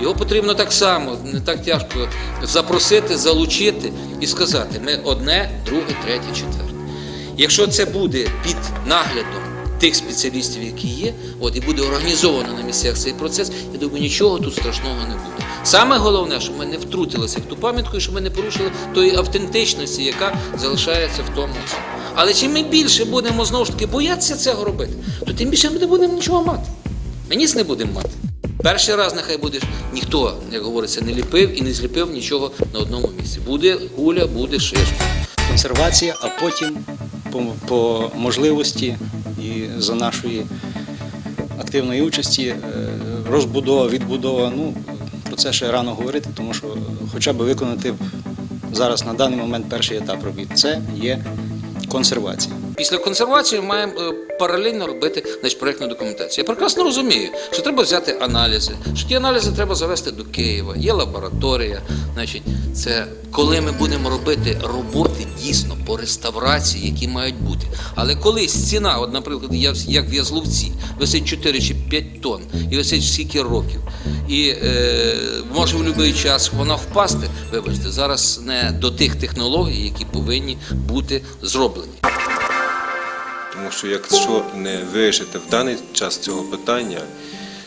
Його потрібно так само, не так тяжко запросити, залучити і сказати: ми одне, друге, третє, четверте. Якщо це буде під наглядом тих спеціалістів, які є, от і буде організовано на місцях цей процес, я думаю, нічого тут страшного не буде. Саме головне, щоб ми не втрутилися в ту пам'ятку, і щоб ми не порушили тої автентичності, яка залишається в тому. Але чим ми більше будемо знову ж таки боятися цього робити, то тим більше ми не будемо нічого мати. Ми ніц не будемо мати. Перший раз нехай буде ніхто, як говориться, не ліпив і не зліпив нічого на одному місці. Буде гуля, буде шишка. консервація, а потім по, по можливості і за нашої активної участі е, розбудова, відбудова. Ну, про це ще рано говорити, тому що хоча б виконати зараз на даний момент перший етап робіт. Це є консервація. Після консервації маємо е, паралельно робити значить, проєктну документацію. Я прекрасно розумію, що треба взяти аналізи, що ті аналізи треба завести до Києва, є лабораторія. Значить, це коли ми будемо робити роботи дійсно по реставрації, які мають бути. Але коли стіна, от, наприклад, я- як в Язловці, висить 4 чи 5 тонн і висить скільки років, і е, може в будь-який час вона впасти, вибачте, зараз не до тих технологій, які повинні бути зроблені. Тому що якщо не вирішити в даний час цього питання,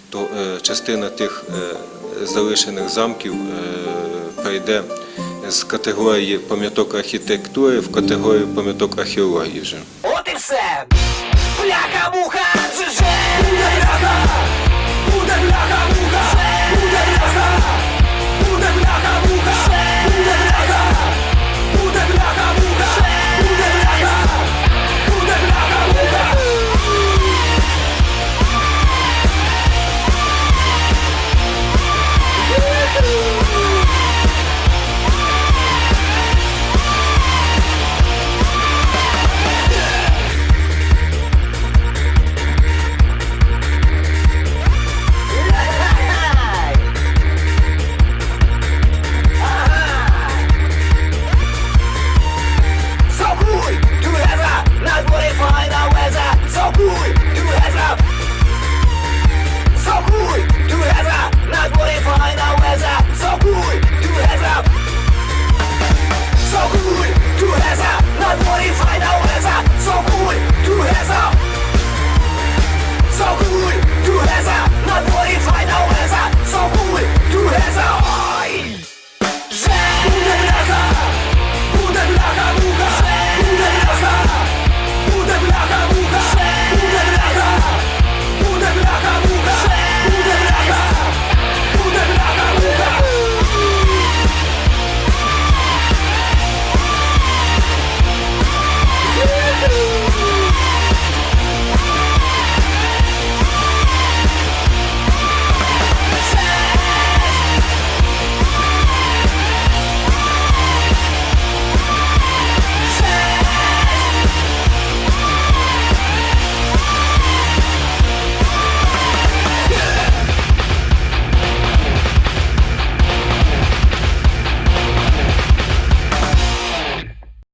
то е, частина тих е, залишених замків е, перейде з категорії пам'яток архітектури в категорію пам'яток археології вже. От і все! Бляха-муха!